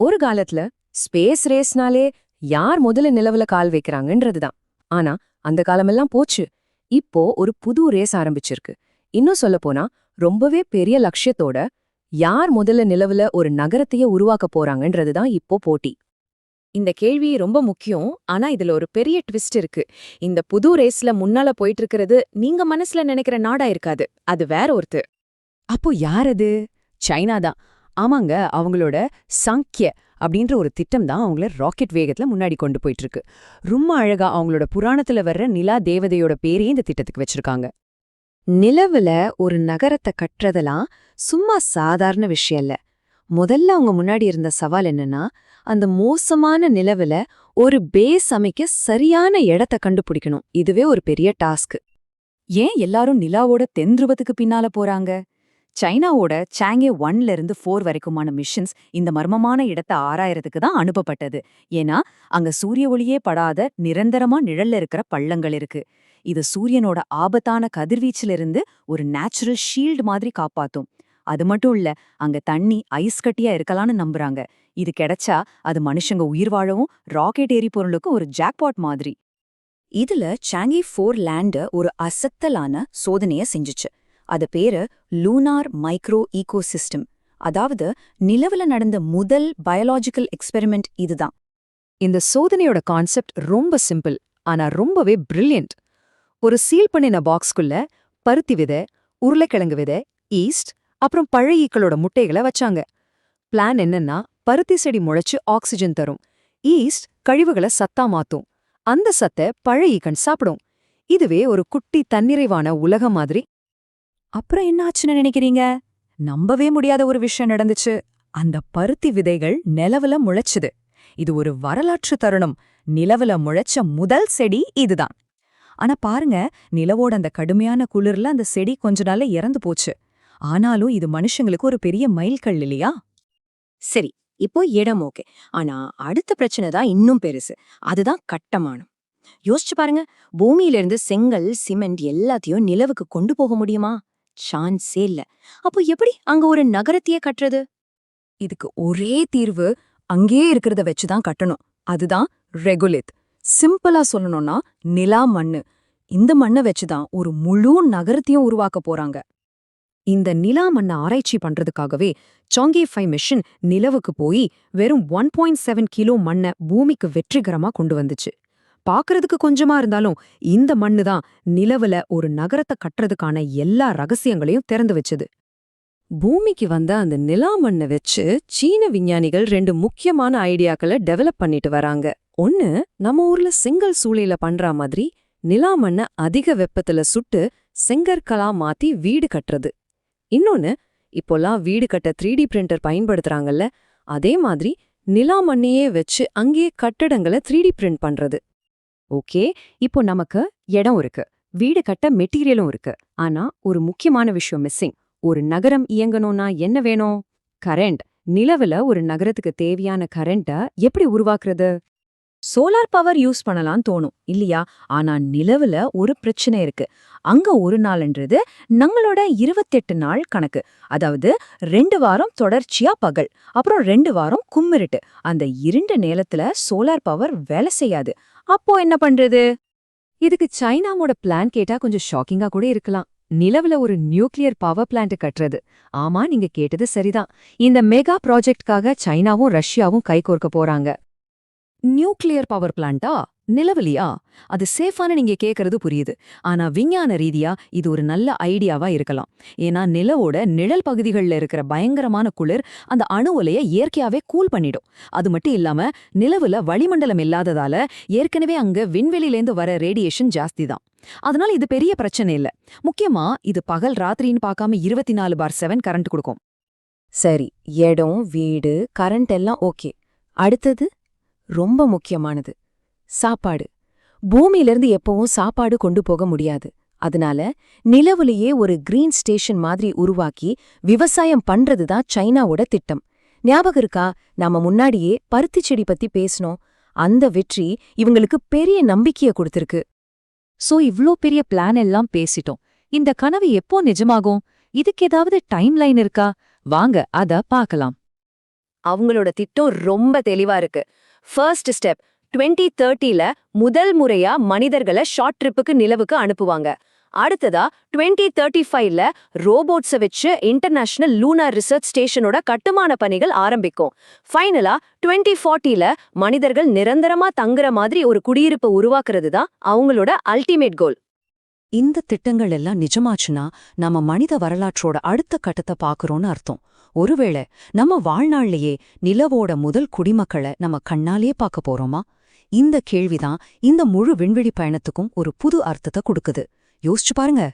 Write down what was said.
ஒரு காலத்துல ஸ்பேஸ் ரேஸ்னாலே யார் முதல்ல நிலவுல கால் வைக்கிறாங்கன்றதுதான். ஆனா அந்த காலமெல்லாம் போச்சு. இப்போ ஒரு புது ரேஸ் ஆரம்பிச்சிருக்கு. இன்னும் சொல்ல போனா ரொம்பவே பெரிய லட்சியத்தோட யார் முதல்ல நிலவுல ஒரு நகரத்தையே உருவாக்க போறாங்கன்றதுதான் இப்போ போட்டி. இந்த கேள்வி ரொம்ப முக்கியம். ஆனா இதுல ஒரு பெரிய ட்விஸ்ட் இருக்கு. இந்த புது ரேஸ்ல முன்னால போயிட்டு இருக்கிறது நீங்க மனசுல நினைக்கிற நாடா இருக்காது. அது வேற ஒருத்து. அப்போ யார் அது? சைனா தான். ஆமாங்க அவங்களோட சங்கிய அப்படின்ற ஒரு திட்டம் தான் அவங்கள ராக்கெட் வேகத்துல முன்னாடி கொண்டு போயிட்டு இருக்கு ரொம்ப அழகா அவங்களோட புராணத்துல வர்ற நிலா தேவதையோட பேரையே இந்த திட்டத்துக்கு வச்சிருக்காங்க. நிலவுல ஒரு நகரத்தை கட்டுறதெல்லாம் சும்மா சாதாரண விஷயம் இல்ல. முதல்ல அவங்க முன்னாடி இருந்த சவால் என்னன்னா அந்த மோசமான நிலவுல ஒரு பேஸ் அமைக்க சரியான இடத்த கண்டுபிடிக்கணும். இதுவே ஒரு பெரிய டாஸ்க் ஏன் எல்லாரும் நிலாவோட தென் பின்னால போறாங்க? சைனாவோட சாங்கே ஒன்ல இருந்து ஃபோர் வரைக்குமான மிஷன்ஸ் இந்த மர்மமான இடத்தை ஆராயறதுக்கு தான் அனுப்பப்பட்டது. ஏன்னா அங்க சூரிய ஒளியே படாத நிரந்தரமா நிழல்ல இருக்கிற பள்ளங்கள் இருக்கு. இது சூரியனோட ஆபத்தான கதிர்வீச்சுல இருந்து ஒரு நேச்சுரல் ஷீல்டு மாதிரி காப்பாத்தும். அது மட்டும் இல்ல அங்க தண்ணி ஐஸ் கட்டியா இருக்கலாம்னு நம்புறாங்க. இது கிடைச்சா அது மனுஷங்க உயிர் வாழவும் ராக்கெட் எரிபொருளுக்கும் ஒரு ஜாக்பாட் மாதிரி. இதுல சாங்கி ஃபோர் லேண்ட ஒரு அசத்தலான சோதனைய செஞ்சுச்சு. அது பேரு லூனார் மைக்ரோ ஈகோசிஸ்டம் அதாவது நிலவுல நடந்த முதல் பயாலாஜிக்கல் எக்ஸ்பெரிமெண்ட் இதுதான். இந்த சோதனையோட கான்செப்ட் ரொம்ப சிம்பிள் ஆனா ரொம்பவே பிரில்லியன்ட் ஒரு சீல் பண்ணின பாக்ஸ்குள்ள பருத்தி விதை உருளைக்கிழங்கு விதை ஈஸ்ட் அப்புறம் பழைய ஈக்களோட முட்டைகளை வச்சாங்க. பிளான் என்னன்னா பருத்தி செடி முளைச்சு ஆக்சிஜன் தரும். ஈஸ்ட் கழிவுகளை சத்தா மாத்தும். அந்த சத்தை பழைய ஈக்கன் சாப்பிடும். இதுவே ஒரு குட்டி தன்னிறைவான உலகம் மாதிரி அப்புறம் என்ன ஆச்சுன்னு நினைக்கிறீங்க? நம்பவே முடியாத ஒரு விஷயம் நடந்துச்சு. அந்த பருத்தி விதைகள் நிலவுல முளைச்சுது. இது ஒரு வரலாற்று தருணம். நிலவுல முளைச்ச முதல் செடி இதுதான். ஆனா பாருங்க நிலவோட அந்த கடுமையான குளிர்ல அந்த செடி கொஞ்ச நாள்ல இறந்து போச்சு. ஆனாலும் இது மனுஷங்களுக்கு ஒரு பெரிய மைல்கல் இல்லையா? சரி இப்போ இடம் ஓகே. ஆனா அடுத்த பிரச்சனை தான் இன்னும் பெருசு. அதுதான் கட்டமானம். யோசிச்சு பாருங்க பூமியிலிருந்து செங்கல் சிமெண்ட் எல்லாத்தையும் நிலவுக்கு கொண்டு போக முடியுமா? சான்ஸே இல்ல. அப்போ எப்படி அங்க ஒரு நகரத்தையே கட்டுறது? இதுக்கு ஒரே தீர்வு அங்கேயே இருக்கிறத வச்சுதான் கட்டணும். அதுதான் ரெகுலேத். சிம்பிளா சொல்லணும்னா நிலா மண்ணு. இந்த மண்ணை வச்சுதான் ஒரு முழு நகரத்தையும் உருவாக்க போறாங்க. இந்த நிலா மண்ணை ஆராய்ச்சி பண்றதுக்காகவே சாங்கே ஃபைவ் மிஷன் நிலவுக்கு போய் வெறும் ஒன் பாயிண்ட் செவன் கிலோ மண்ணை பூமிக்கு வெற்றிகரமா கொண்டு வந்துச்சு. பாக்குறதுக்கு கொஞ்சமா இருந்தாலும் இந்த மண்ணு தான் நிலவுல ஒரு நகரத்தை கட்டுறதுக்கான எல்லா ரகசியங்களையும் திறந்து வச்சது. பூமிக்கு வந்த அந்த நிலா மண்ணை வச்சு சீன விஞ்ஞானிகள் ரெண்டு முக்கியமான ஐடியாக்களை டெவலப் பண்ணிட்டு வராங்க. ஒன்னு நம்ம ஊர்ல செங்கல் சூளையில பண்ற மாதிரி நிலா மண்ணை அதிக வெப்பத்துல சுட்டு செங்கற்களா மாத்தி வீடு கட்டுறது. இன்னொன்னு இப்போலாம் வீடு கட்ட த்ரீ டி பிரிண்டர் பயன்படுத்துறாங்கல்ல அதே மாதிரி நிலா மண்ணையே வச்சு அங்கேயே கட்டடங்களை த்ரீ டி பிரிண்ட் பண்றது. ஓகே இப்போ நமக்கு இடம் இருக்கு. வீடு கட்ட மெட்டீரியலும் இருக்கு. ஆனா ஒரு முக்கியமான விஷயம் மிஸ்ஸிங் ஒரு நகரம் இயங்கணும்னா என்ன வேணும்? கரண்ட். நிலவுல ஒரு நகரத்துக்கு தேவையான கரண்ட எப்படி உருவாக்குறது? சோலார் பவர் யூஸ் பண்ணலாம் தோணும் இல்லையா? ஆனா நிலவுல ஒரு பிரச்சனை இருக்கு. அங்க ஒரு நாள்ன்றது நம்மளோட இருபத்தெட்டு நாள் கணக்கு. அதாவது ரெண்டு வாரம் தொடர்ச்சியா பகல் அப்புறம் ரெண்டு வாரம் கும்மிருட்டு. அந்த இருண்ட நேரத்துல சோலார் பவர் வேலை செய்யாது. அப்போ என்ன பண்றது? இதுக்கு சைனாவோட பிளான் கேட்டா கொஞ்சம் ஷாக்கிங்கா கூட இருக்கலாம். நிலவுல ஒரு நியூக்ளியர் பவர் பிளான்ட் கட்டுறது. ஆமா நீங்க கேட்டது சரிதான். இந்த மெகா ப்ராஜெக்ட்காக சைனாவும் ரஷ்யாவும் கைகோர்க்க போறாங்க. நியூக்ளியர் பவர் பிளான்ட்டா? நிலவலியா? அது சேஃபான நீங்க கேக்குறது புரியுது. ஆனா விஞ்ஞான ரீதியா இது ஒரு நல்ல ஐடியாவா இருக்கலாம். ஏன்னா நிலவோட நிழல் பகுதிகள்ல இருக்கிற பயங்கரமான குளிர் அந்த அணு உலைய இயற்கையாவே கூல் பண்ணிடும். அது மட்டும் இல்லாம நிலவுல வளிமண்டலம் இல்லாததால ஏற்கனவே அங்க விண்வெளியிலேந்து வர ரேடியேஷன் ஜாஸ்தி தான் அதனால இது பெரிய பிரச்சனை இல்ல. முக்கியமா இது பகல் ராத்திரின்னு பார்க்காம இருபத்தி நாலு பார் செவன் கரண்ட் கொடுக்கும். சரி இடம் வீடு கரண்ட் எல்லாம் ஓகே. அடுத்தது? ரொம்ப முக்கியமானது. சாப்பாடு. பூமியிலிருந்து எப்பவும் சாப்பாடு கொண்டு போக முடியாது. அதனால நிலவுலயே ஒரு கிரீன் ஸ்டேஷன் மாதிரி உருவாக்கி விவசாயம் பண்றதுதான் சைனாவோட திட்டம். ஞாபகம் இருக்கா? நாம முன்னாடியே பருத்தி செடி பத்தி பேசணும் அந்த வெற்றி இவங்களுக்கு பெரிய நம்பிக்கைய கொடுத்திருக்கு. சோ இவ்ளோ பெரிய பிளான் எல்லாம் பேசிட்டோம். இந்த கனவு எப்போ நிஜமாகும்? இதுக்கு ஏதாவது டைம் லைன் இருக்கா? வாங்க அத பார்க்கலாம். அவங்களோட திட்டம் ரொம்ப தெளிவா இருக்கு. ஃபர்ஸ்ட் ஸ்டெப் 2030 தேர்ட்டில முதல் முறையா மனிதர்களை ஷார்ட் ட்ரிப்புக்கு நிலவுக்கு அனுப்புவாங்க. அடுத்ததா 2035 தேர்ட்டி ஃபைவ்ல ரோபோட்ஸை வச்சு இன்டர்நேஷனல் லூனார் ரிசர்ச் ஸ்டேஷனோட கட்டுமான பணிகள் ஆரம்பிக்கும். ஃபைனலா 2040 ஃபார்ட்டில மனிதர்கள் நிரந்தரமா தங்குற மாதிரி ஒரு குடியிருப்பை உருவாக்குறது தான் அவங்களோட அல்டிமேட் கோல் இந்த திட்டங்கள் எல்லாம் நிஜமாச்சுன்னா நம்ம மனித வரலாற்றோட அடுத்த கட்டத்தை பாக்குறோம்னு அர்த்தம். ஒருவேளை நம்ம வாழ்நாள்லயே நிலவோட முதல் குடிமக்களை நம்ம கண்ணாலே பார்க்க போறோமா? இந்த கேள்விதான் இந்த முழு விண்வெளி பயணத்துக்கும் ஒரு புது அர்த்தத்தை கொடுக்குது. யோசிச்சு பாருங்க.